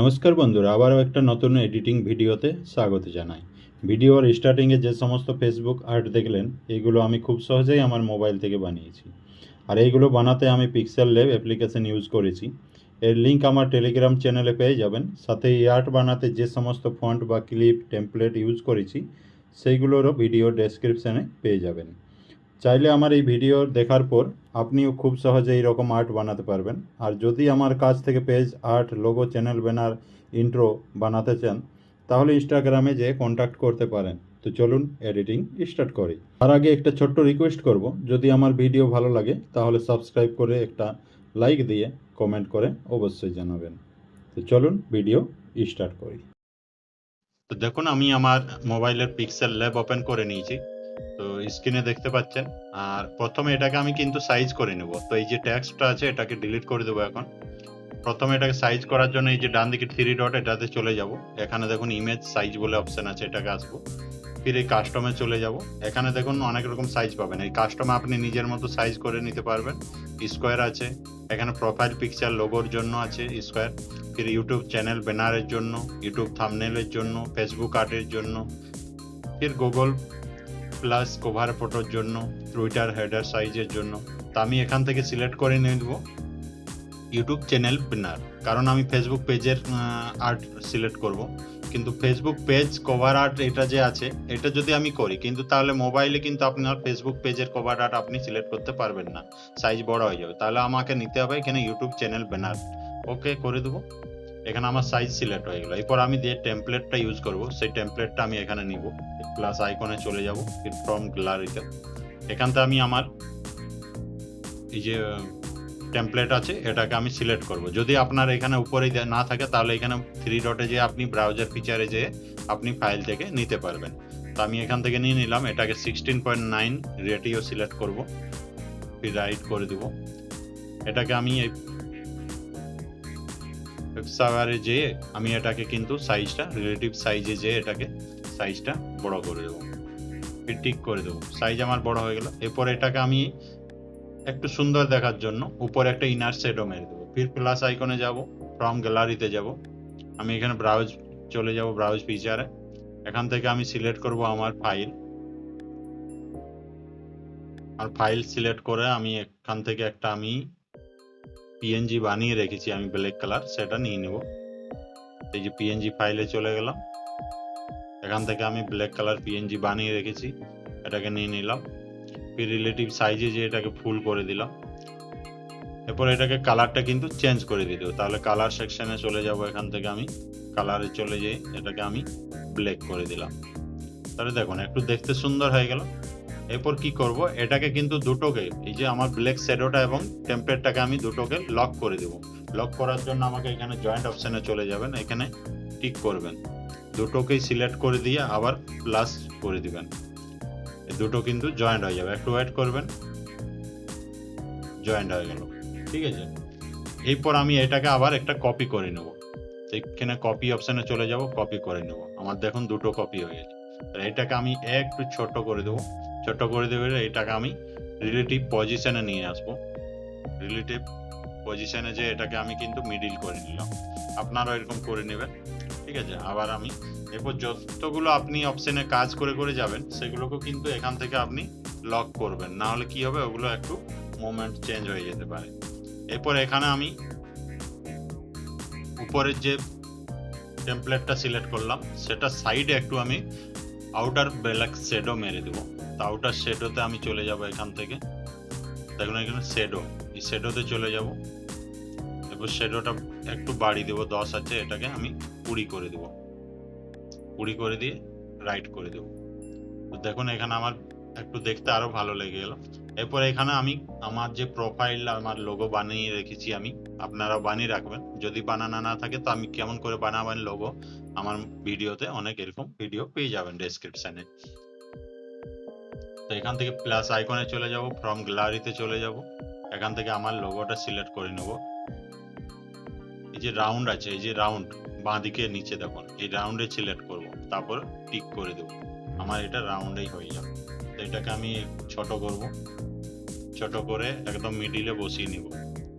নমস্কার বন্ধুরা, আবারও একটা নতুন এডিটিং ভিডিওতে স্বাগত জানাই। ভিডিওর স্টার্টিংয়ে যে সমস্ত ফেসবুক আর্ট দেখলেন এইগুলো আমি খুব সহজেই আমার মোবাইল থেকে বানিয়েছি। আর এইগুলো বানাতে আমি পিক্সেল ল্যাব অ্যাপ্লিকেশন ইউজ করেছি। এর লিঙ্ক আমার টেলিগ্রাম চ্যানেলে পেয়ে যাবেন। সাথে এই আর্ট বানাতে যে সমস্ত ফন্ট বা ক্লিপ টেমপ্লেট ইউজ করেছি, সেইগুলোরও ভিডিও ডেসক্রিপশানে পেয়ে যাবেন। চাইলে আমার এই ভিডিও দেখার পর আপনিও খুব সহজে এইরকম আর্ট বানাতে পারবেন। আর যদি আমার কাছ থেকে page art logo channel banner intro বানাতে চান, তাহলে ইনস্টাগ্রামে যেয়ে কন্ট্যাক্ট করতে পারেন। তো চলুন এডিটিং স্টার্ট করি। তার আগে একটা ছোট্ট রিকোয়েস্ট করব। যদি আমার ভিডিও ভালো লাগে, তাহলে সাবস্ক্রাইব করে একটা লাইক দিয়ে কমেন্ট করে অবশ্যই জানাবেন। তো চলুন ভিডিও স্টার্ট করি। তো দেখুন, আমি আমার মোবাইলের পিক্সেল ল্যাব ওপেন করে নিয়েছি। তো স্ক্রিনে দেখতে পাচ্ছেন। আর প্রথমে এটাকে আমি কিন্তু সাইজ করে নেব। তো এই যে ট্যাক্সটা আছে, এটাকে ডিলিট করে দেবো এখন। প্রথমে এটাকে সাইজ করার জন্য এই যে ডান দিকে থ্রি ডট এটাতে চলে যাব। এখানে দেখুন ইমেজ সাইজ বলে অপশন আছে, এটাকে আসব। ফির এই কাস্টমে চলে যাব। এখানে দেখুন অনেক রকম সাইজ পাবেন। এই কাস্টমে আপনি নিজের মতো সাইজ করে নিতে পারবেন। স্কোয়ার আছে, এখানে প্রোফাইল পিকচার লোগোর জন্য আছে স্কোয়ার ফির ইউটিউব চ্যানেল ব্যানারের জন্য ইউটিউব থামনেলের জন্য ফেসবুক আর্টের জন্য। ফির গুগল প্লাস কভার ফটোর জন্য টুইটার হেডার সাইজের জন্য। তো আমি এখান থেকে সিলেক্ট করে নিয়ে দেবো ইউটিউব চ্যানেল ব্যানার কারণ আমি ফেসবুক পেজের আর্ট সিলেক্ট করব। কিন্তু ফেসবুক পেজ কভার আর্ট এটা যে আছে, এটা যদি আমি করি, কিন্তু তাহলে মোবাইলে কিন্তু আপনার ফেসবুক পেজের কভার আর্ট আপনি সিলেক্ট করতে পারবেন না। সাইজ বড় হয়ে যাবে। তাহলে আমাকে নিতে হবে এখানে ইউটিউব চ্যানেল ব্যানার ওকে করে দেবো। এখানে আমার সাইজ সিলেক্ট হয়ে গেল। এরপর আমি যে টেমপ্লেটটা ইউজ করব, সেই টেমপ্লেটটা আমি এখানে নিব। প্লাস আইকনে চলে যাব ফ্রম গ্যালারিতে এখান থেকে আমি আমার এই যে টেমপ্লেট আছে, এটাকে আমি সিলেক্ট করব। যদি আপনার এখানে উপরে দে- না থাকে, তাহলে এখানে থ্রি ডটে যে আপনি ব্রাউজার ফিচারে যে আপনি ফাইল থেকে নিতে পারবেন। তো আমি এখান থেকে নিয়ে নিলাম, এটাকে sixteen point nine ratio select করব। রাইট করে দেব। এটাকে আমি এই সাভারে যেয়ে আমি এটাকে কিন্তু সাইজটা রিলেটিভ সাইজে যেয়ে এটাকে সাইজটা বড় করে দেবো। টিক করে দেবো। সাইজ আমার বড় হয়ে গেল। এরপর এটাকে আমি একটু সুন্দর দেখার জন্য উপরে একটা ইনার সেটও মেরে দেবো। ফির প্লাস আইকনে যাব ফ্রম গ্যালারিতে যাব। আমি এখানে ব্রাউজ চলে যাব ব্রাউজ ফিচারে এখান থেকে আমি সিলেক্ট করব আমার ফাইল আর ফাইল সিলেক্ট করে আমি এখান থেকে একটা আমি পিএনজি বানিয়ে রেখেছি আমি ব্ল্যাক কালার সেটা নিয়ে নেব। এই যে পিএনজি ফাইলে চলে গেলাম। এখান থেকে আমি ব্ল্যাক কালার পিএনজি বানিয়ে রেখেছি, এটাকে নিয়ে নিলাম। রিলেটিভ সাইজে যে এটাকে ফুল করে দিলাম। এরপর এটাকে কালারটা কিন্তু চেঞ্জ করে দিতে। তাহলে কালার সেকশনে চলে যাব এখান থেকে আমি। কালারে চলে যাই এটাকে আমি ব্ল্যাক করে দিলাম। তাহলে দেখুন, একটু দেখতে সুন্দর হয়ে গেল। এরপর কি করব? এটাকে কিন্তু দুটোকে, এই যে আমার ব্ল্যাক শ্যাডোটা এবং টেম্পলেটটাকে আমি দুটোকে লক করে দেব। লক করার জন্য আমাকে এখানে জয়েন্ট অপশনে চলে যাবেন, এখানে টিক করবেন। দুটোকেই সিলেক্ট করে দিয়ে আবার প্লাস করে দিবেন। দুটো কিন্তু জয়েন্ট হয়ে যাবে। একটু ওয়েট করবেন জয়েন্ট হয়ে গেল। ঠিক আছে? এরপর আমি এটাকে আবার একটা কপি করে নেব। এখানে কপি অপশনে চলে যাব কপি করে নেব। আমার দেখুন দুটো কপি হয়ে গেছে। এটাকে আমি একটু ছোট করে দেবো। ছোট করে দেবো এটাকে আমি রিলেটিভ পজিশনে নিয়ে আসব। রিলেটিভ পজিশনে যে এটাকে আমি কিন্তু মিডিল করে নিলাম। আপনারাও এরকম করে নেবেন, ঠিক আছে? আবার আমি এরপর যতগুলো আপনি অপশনে কাজ করে করে যাবেন, সেগুলোকেও কিন্তু এখান থেকে আপনি লক করবেন। না হলে কি হবে? ওগুলো একটু মোমেন্ট চেঞ্জ হয়ে যেতে পারে। এরপর এখানে আমি উপরের যে টেমপ্লেটটা সিলেক্ট করলাম, সেটা সাইডে একটু আমি আউটার ব্ল্যাক শেডো মেরে দেবো। তো আউটার শেডোতে আমি চলে যাব এখান থেকে। দেখুন, এখানে শেডো এই শেডোতে চলে যাব। এরপর শেডোটা একটু বাড়ি দেবো, দশ আছে, এটাকে আমি কুড়ি করে দেবো। কুড়ি করে দিয়ে রাইট করে দেবো। তো দেখুন, এখানে আমার একটু দেখতে আরও ভালো লেগে গেল। এরপর এখানে আমি আমার যে প্রোফাইল আমার লোগো বানিয়ে রেখেছি আমি আপনারা বানিয়ে রাখবেন। যদি বানানো না থাকে, তো আমি কেমন করে বানাবেন লোগো আমার ভিডিওতে অনেক এরকম ভিডিও পেয়ে যাবেন ডেসক্রিপশনে তো এখান থেকে প্লাস আইকনে চলে যাব ফ্রম গ্যালারিতে চলে যাব। এখান থেকে আমার লোগোটা সিলেক্ট করে নেব। এই যে রাউন্ড আছে, এই যে রাউন্ড বাঁ দিকে নিচে দেখুন, এই রাউন্ডে সিলেক্ট করব, তারপর টিক করে দেব। আমার এটা রাউন্ডেই হয়ে যাবে। তো এটাকে আমি ছোট করব। ছোট করে একদম মিডিলে বসিয়ে নিব।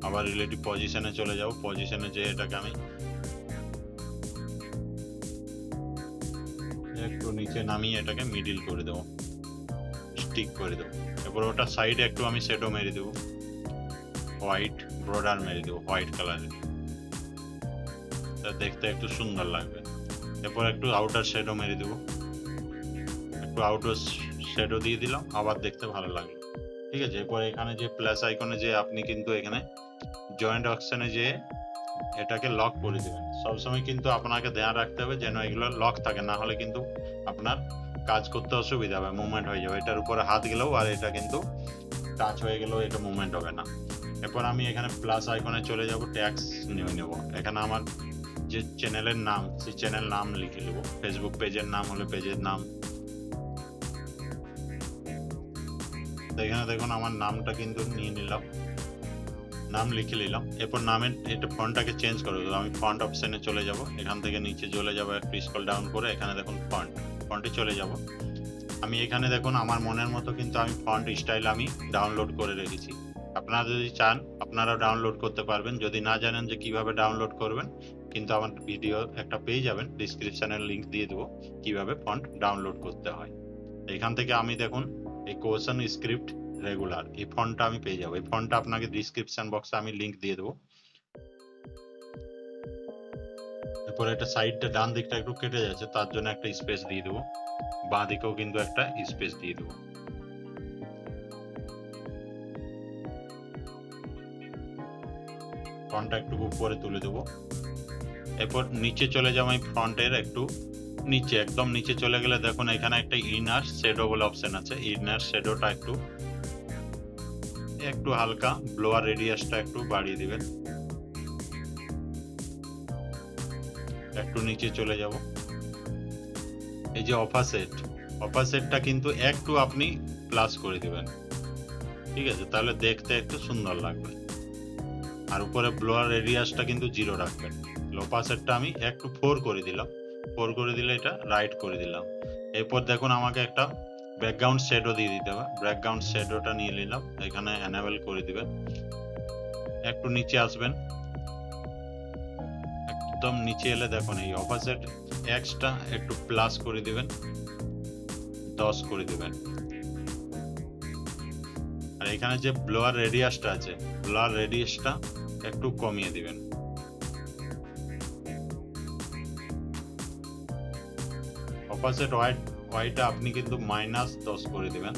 আবার রিলেটিভ পজিশনে চলে যাব। পজিশনে যে এটাকে আমি নিচে নামিয়ে এটাকে মিডিল করে দেবো। স্টিক করে দেবো। এরপর ওটা সাইডে একটু আমি শেডো মেরে দেবো। হোয়াইট বর্ডার মেরে দেবো হোয়াইট কালারের তা দেখতে একটু সুন্দর লাগবে। এরপর একটু আউটার শেডো মেরে দেবো। একটু আউটার শেডো দিয়ে দিলাম, আবার দেখতে ভালো লাগবে ঠিক আছে, এরপর এখানে যে প্লাস আইকনে যে আপনি কিন্তু এখানে জয়েন্ট অপশনে যে এটাকে লক করে দেবেন। সবসময় কিন্তু আপনাকে ধ্যান রাখতে হবে যেন এগুলো লক থাকে, না হলে কিন্তু আপনার কাজ করতে অসুবিধা হবে মুভমেন্ট হয়ে যাবে। এটার উপরে হাত গেলেও আর এটা কিন্তু টাচ হয়ে গেলেও এটা মুভমেন্ট হবে না। এরপর আমি এখানে প্লাস আইকনে চলে যাব ট্যাক্স নিয়ে নেব। এখানে আমার যে চ্যানেলের নাম, সেই চ্যানেল নাম লিখে নেব। ফেসবুক পেজের নাম হলে পেজের নাম। এখানে দেখুন আমার নামটা কিন্তু নিয়ে নিলাম। নাম লিখে নিলাম। এরপর নামের এটা ফন্টটাকে চেঞ্জ করে দেবো। আমি ফন্ট অপশনে চলে যাব। এখান থেকে নিচে চলে যাব স্ক্রল ডাউন করে এখানে দেখুন ফন্ট ফন্টে চলে যাব। আমি এখানে দেখুন, আমার মনের মতো কিন্তু আমি ফন্ট স্টাইল আমি ডাউনলোড করে রেখেছি। আপনারা যদি চান আপনারা ডাউনলোড করতে পারবেন। যদি না জানেন যে কীভাবে ডাউনলোড করবেন, কিন্তু আমার ভিডিও একটা পেয়ে যাবেন ডিসক্রিপশনের লিঙ্ক দিয়ে দেবো, কীভাবে ফন্ট ডাউনলোড করতে হয়। এখান থেকে আমি দেখুন, এই কোয়েশন স্ক্রিপ্ট রেগুলার এই ফন্টটা আমি পেয়ে যাব। এই ফন্টটা আপনাকে ডিসক্রিপশন বক্সে আমি লিঙ্ক দিয়ে দেবো। এরপর এটা সাইডটা ডান দিকটা একটু কেটে যাচ্ছে, তার জন্য একটা স্পেস দিয়ে দেবো। বাঁ দিকেও কিন্তু একটা স্পেস দিয়ে দেবো। ফ্রন্টটা একটু উপরে তুলে দেবো। এরপর নিচে চলে যাব আমি ফ্রন্টের একটু নিচে, একদম নিচে চলে গেলে দেখুন এখানে একটা ইনার শেডো বলে অপশন আছে। ইনার শেডোটা একটু একটু হালকা ব্লোয়ার রেডিয়াসটা একটু বাড়িয়ে দিবেন। একটু নিচে চলে যাব। এই যে অফাসেট অফাসেটটা কিন্তু একটু আপনি প্লাস করে দিবেন। ঠিক আছে, তাহলে দেখতে একটু সুন্দর লাগবে। আর উপরে ব্লোয়ার রেডিয়াসটা কিন্তু জিরো রাখবেন। লোপাসেটটা আমি একটু ফোর করে দিলাম। ফোর করে দিলে এটা রাইট করে দিলাম। এরপর দেখুন আমাকে একটা ব্যাকগ্রাউন্ড শেডও দিয়ে দিতে হবে। ব্যাকগ্রাউন্ড শেডোটা নিয়ে নিলাম। এখানে এনাবেল করে দিবেন। একটু নিচে আসবেন। একদম নিচে এলে দেখুন, এই অপোজিট এক্সটা একটু প্লাস করে দিবেন, দশ করে দিবেন। আর এখানে যে ব্লোয়ার রেডিয়াসটা আছে ব্লোয়ার রেডিয়াসটা একটু কমিয়ে দিবেন। অপোজিট হোয়াইট হোয়াইটটা আপনি কিন্তু মাইনাস দশ করে দিবেন।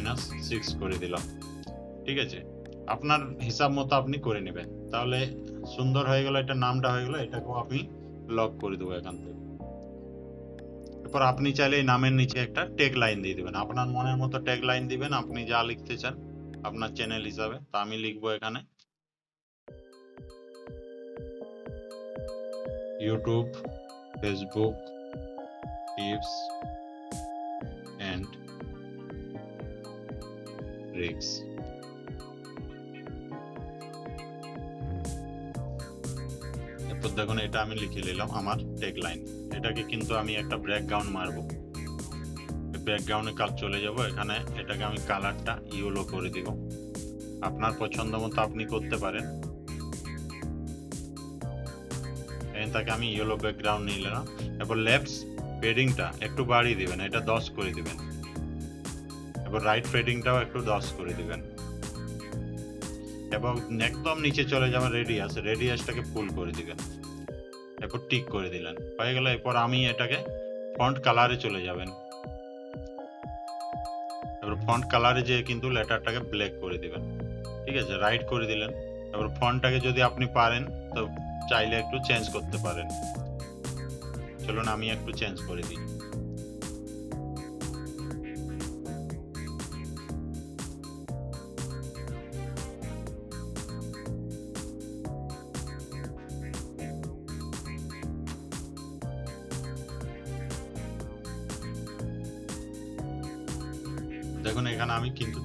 মাইনাস সিক্স করে দিলাম। ঠিক আছে? আপনার হিসাব মতো আপনি করে নেবেন। তাহলে সুন্দর হয়ে গেল, এটা নামটা হয়ে গেল, এটাকেও আপনি লক করে দেবো এখান থেকে। এরপর আপনি চাইলে এই নামের নিচে একটা টেক লাইন দিয়ে দিবেন। আপনার মনের মতো টেক লাইন দিবেন, আপনি যা লিখতে চান আপনার চ্যানেল হিসাবে। তা আমি লিখব এখানে। ইউটিউব ফেসবুক টিপস ট্রিক্স এরপর দেখুন, এটা আমি লিখে নিলাম আমার এটাকে কিন্তু আমি একটা ব্যাকগ্রাউন্ড ব্যাকগ্রাউন্ডে চলে যাব, এখানে এটাকে আমি কালারটা ইয়েলো করে দিব। আপনার পছন্দ মতো আপনি করতে পারেন। তাকে আমি ইয়েলো ব্যাকগ্রাউন্ড নিলাম। এরপর লেফট পেডিংটা একটু বাড়িয়ে দিবেন, এটা দশ করে দিবেন। এবার রাইট পেডিংটাও একটু দশ করে দিবেন। এবং একদম নিচে চলে যাবেন রেডিয়াস রেডিয়াসটাকে ফুল করে দিবেন। এরপর টিক করে দিলেন। হয়ে গেল, এরপর আমি এটাকে ফন্ট কালারে চলে যাবেন। এবার ফন্ট কালারে যে কিন্তু লেটারটাকে ব্ল্যাক করে দিবেন। ঠিক আছে রাইট করে দিলেন। এবার ফন্টটাকে যদি আপনি পারেন, তো চাইলে একটু চেঞ্জ করতে পারেন। চলুন, আমি একটু চেঞ্জ করে দিই।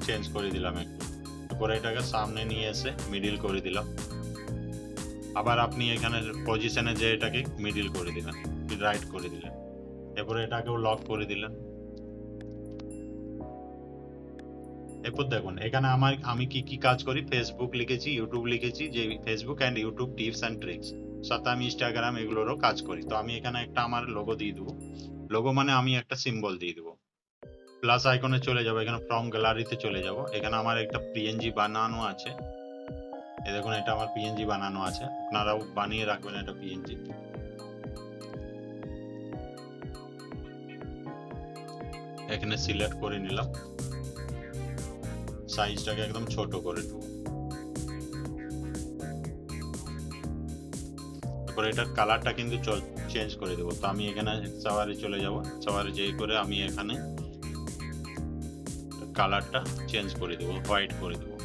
চেঞ্জ করে দিলাম একটু। এরপরে এটাকে সামনে নিয়ে এসে মিডিল করে দিলাম। আবার আপনি এখানে পজিশনে যে এটাকে মিডিল করে দিলেন রাইট করে দিলেন। এরপরে এটাকেও লক করে দিলেন। এরপর দেখুন, এখানে আমার, আমি কি কি কাজ করি? ফেসবুক লিখেছি ইউটিউব লিখেছি, যে Facebook and YouTube tips and tricks সাথে আমি ইনস্টাগ্রাম এগুলোরও কাজ করি। তো আমি এখানে একটা আমার লোগো দিয়ে দেবো। লোগো মানে আমি একটা সিম্বল দিয়ে দেবো। প্লাস আইকনে চলে যাব, এখানে ফ্রম গ্যালারিতে চলে যাব। এখানে আমার একটা পিএনজি বানানো আছে। এ দেখুন, এটা আমার পিএনজি বানানো আছে। আপনারাও বানিয়ে রাখবেন এটা পিএনজি এখানে সিলেক্ট করে নিলাম। সাইজটাকে একদম ছোট করে দেবো তারপরে এটার কালারটা কিন্তু চেঞ্জ করে দেবো। তো আমি এখানে সাওয়ারে চলে যাব। সাওয়ারে যেই করে আমি এখানে কালারটা চেঞ্জ করে দেবো হোয়াইট করে দেবো।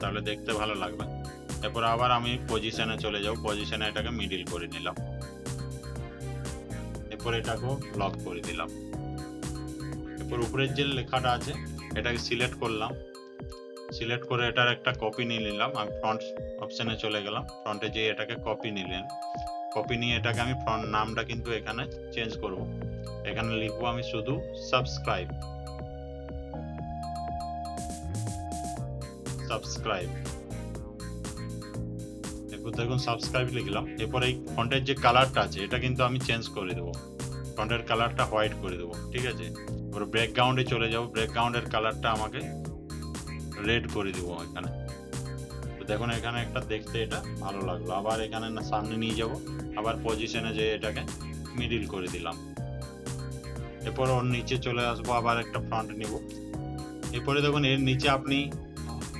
তাহলে দেখতে ভালো লাগবে। এরপর আবার আমি পজিশনে চলে যাব পজিশনে এটাকে মিডিল করে নিলাম। এরপর এটাকেও লক করে দিলাম। এরপর উপরের যে লেখাটা আছে, এটাকে সিলেক্ট করলাম। সিলেক্ট করে এটার একটা কপি নিয়ে নিলাম। আমি ফ্রন্ট অপশানে চলে গেলাম। ফ্রন্টে যেয়ে এটাকে কপি নিলেন। কপি নিয়ে এটাকে আমি ফ্রন্ট নামটা কিন্তু এখানে চেঞ্জ করব। এখানে লিখব আমি শুধু সাবস্ক্রাইব সাবস্ক্রাইব এরপর দেখুন সাবস্ক্রাইব লিখলাম। এরপর এই ফন্টের যে কালারটা আছে, এটা কিন্তু আমি চেঞ্জ করে দেবো। ফন্টের কালারটা হোয়াইট করে দেবো, ঠিক আছে? এবার ব্যাকগ্রাউন্ডে চলে যাব। ব্যাকগ্রাউন্ডের কালারটা আমাকে রেড করে দেবো এখানে। দেখুন, এখানে একটা দেখতে এটা ভালো লাগল। আবার এখানে না সামনে নিয়ে যাব। আবার পজিশনে যে এটাকে মিডিল করে দিলাম। এরপর ওর নিচে চলে আসব, আবার একটা ফ্রন্ট নিব। এরপরে দেখুন, এর নিচে আপনি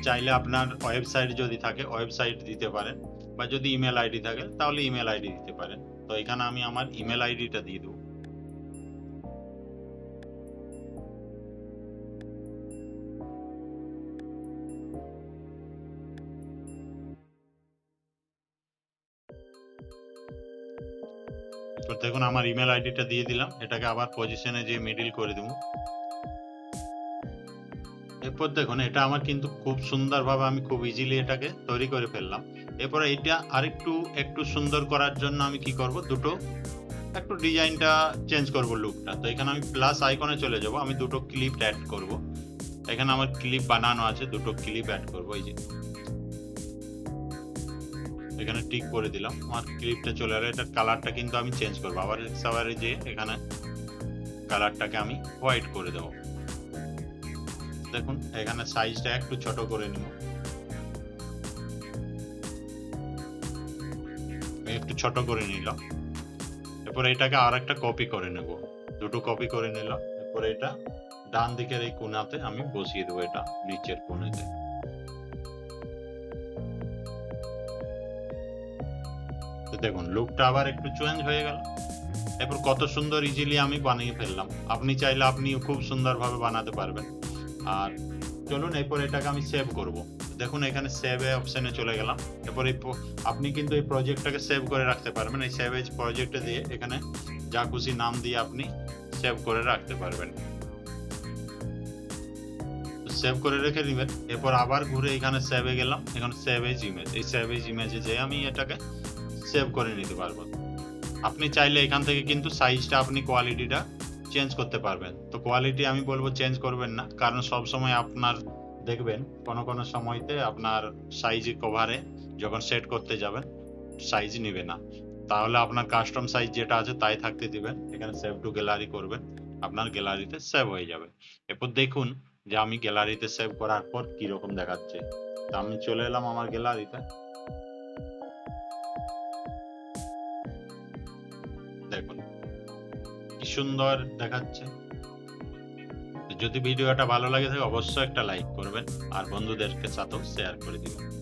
চাইলে আপনার ওয়েবসাইট যদি থাকে ওয়েবসাইট দিতে পারেন, বা যদি ইমেল আইডি থাকে, তাহলে ইমেল আইডি দিতে পারেন। তো এখানে আমি আমার ইমেল আইডিটা দিয়ে দেবো। দেখুন, আমার ইমেল আইডিটা দিয়ে দিলাম। এটাকে আবার পজিশনে যে মিডিল করে দেবো। এরপর দেখুন, এটা আমার কিন্তু খুব সুন্দরভাবে আমি খুব ইজিলি এটাকে তৈরি করে ফেললাম। এরপরে এটা আরেকটু, একটু সুন্দর করার জন্য আমি কি করব, দুটো একটু ডিজাইনটা চেঞ্জ করব লুকটা তো এখানে আমি প্লাস আইকনে চলে যাব, আমি দুটো ক্লিপ অ্যাড করব। এখানে আমার ক্লিপ বানানো আছে, দুটো ক্লিপ অ্যাড করব, এই যে। এখানে টিক করে দিলাম, আমার ক্লিপটা চলে এলো, এটার কালারটা কিন্তু আমি চেঞ্জ করব। আবার সাবারে যে এখানে কালারটাকে আমি হোয়াইট করে দেবো। দেখুন, এখানে সাইজটা একটু ছোট করে নিব। একটু ছোট করে নিলাম। এরপর এটাকে আর একটা কপি করে নেব। দুটো কপি করে নিলাম। এরপর এটা ডান দিকের এই কোনাতে আমি বসিয়ে দেবো এটা নিচের কোণেতে। দেখুন লুকটা আবার একটু চেঞ্জ হয়ে গেল। এরপর কত সুন্দর ইজিলি আমি বানিয়ে ফেললাম। আপনি চাইলে আপনি খুব সুন্দরভাবে বানাতে পারবেন। আর চলুন এরপর এটাকে আমি সেভ করব। দেখুন, এখানে সেভ অপশনে চলে গেলাম। এরপর এই আপনি কিন্তু এই প্রজেক্টটাকে সেভ করে রাখতে পারবেন। এই সেভ প্রজেক্টে দিয়ে এখানে যা খুশি নাম দিয়ে আপনি সেভ করে রাখতে পারবেন। সেভ করে রেখে দিবেন। এরপর আবার ঘুরে এখানে সেভে গেলাম। এখানে সেভ এজ ইমেজ এই সেভ এজ ইমেজে যে আমি এটাকে সেভ করে নিতে পারব। আপনি চাইলে এখান থেকে কিন্তু সাইজটা আপনি কোয়ালিটিটা চেঞ্জ করতে পারবেন। তো কোয়ালিটি আমি বলব চেঞ্জ করবেন না, কারণ সব সময় আপনার দেখবেন, কোন কোন সময়তে আপনার সাইজ কভারে যখন সেট করতে যাবেন সাইজ নিবে না। তাহলে আপনার কাস্টম সাইজ যেটা আছে তাই থাকতে দিবেন, এখানে সেভ টু গ্যালারি করবেন, আপনার গ্যালারিতে সেভ হয়ে যাবে। এরপর দেখুন যে আমি গ্যালারিতে সেভ করার পর কি রকম দেখাচ্ছে। তা আমি চলে এলাম আমার গ্যালারিতে সুন্দর দেখাচ্ছে। যদি ভিডিওটা ভালো লাগে থাকে, অবশ্যই একটা লাইক করবেন। আর বন্ধুদেরকে সাথেও শেয়ার করে দিবেন।